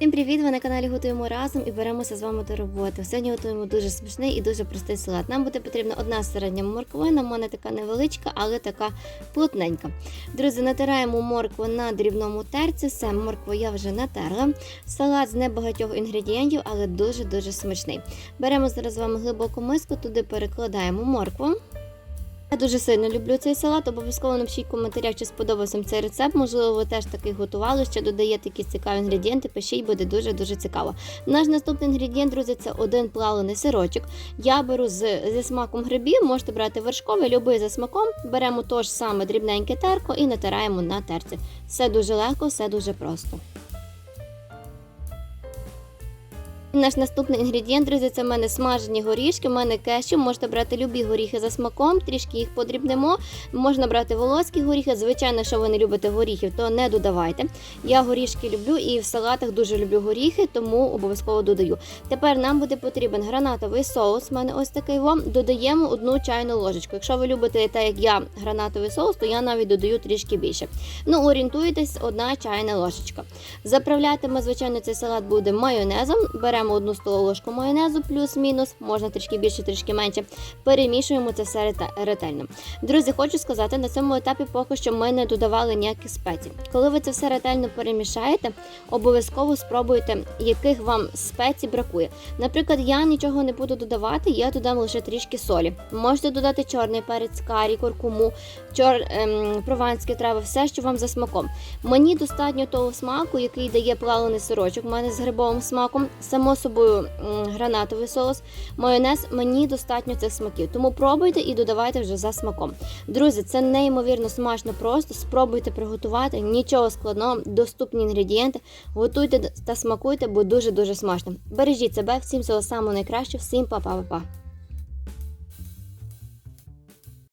Всім привіт! Ви на каналі Готуємо разом і беремося з вами до роботи. Сьогодні готуємо дуже смачний і дуже простий салат. Нам буде потрібна одна середня морквина, в мене така невеличка, але така плотненька. Друзі, натираємо моркву на дрібному терці. Все, моркву я вже натерла. Салат з небагатьох інгредієнтів, але дуже-дуже смачний. Беремо зараз з вами глибоку миску, туди перекладаємо моркву. Я дуже сильно люблю цей салат. Обов'язково напишіть коментарях, чи сподобався вам цей рецепт. Можливо, ви теж такий готували, ще додаєте якісь цікаві інгредієнти. Пишіть, буде дуже дуже цікаво. Наш наступний інгредієнт, друзі, це один плавлений сирочок. Я беру з, зі смаком грибів, можете брати вершковий, любий за смаком. Беремо то ж саме дрібненьке терко і натираємо на терці. Все дуже легко, все дуже просто. Наш наступний інгредієнт, друзі, це в мене смажені горішки, в мене кешю. Можете брати любі горіхи за смаком, трішки їх подрібнемо. Можна брати волоські горіхи. Звичайно, якщо ви не любите горіхів, то не додавайте. Я горішки люблю і в салатах дуже люблю горіхи, тому обов'язково додаю. Тепер нам буде потрібен гранатовий соус. У мене ось такий вам. Додаємо одну чайну ложечку. Якщо ви любите, так як я, гранатовий соус, то я навіть додаю трішки більше. Ну, орієнтуйтесь, одна чайна ложечка. Заправляти ми, звичайно, цей салат буде майонезом. Беремо одну столову ложку майонезу, плюс-мінус, можна трішки більше, трішки менше. Перемішуємо це все ретельно. Друзі, хочу сказати, на цьому етапі поки що ми не додавали ніяких спецій. Коли ви це все ретельно перемішаєте, обов'язково спробуйте, яких вам спецій бракує. Наприклад, я нічого не буду додавати, я додам лише трішки солі. Можете додати чорний перець, карі, куркуму, чор, ем, прованські трави, все, що вам за смаком. Мені достатньо того смаку, який дає плавлений сирочок. У мене з грибовим смаком, само собою гранатовий соус, майонез. Мені достатньо цих смаків. Тому пробуйте і додавайте вже за смаком. Друзі, це неймовірно смачно просто. Спробуйте приготувати. Нічого складного, доступні інгредієнти. Готуйте та смакуйте, бо дуже дуже смачно. Бережіть себе, всім всього самого найкращого, всім па-па-па-па.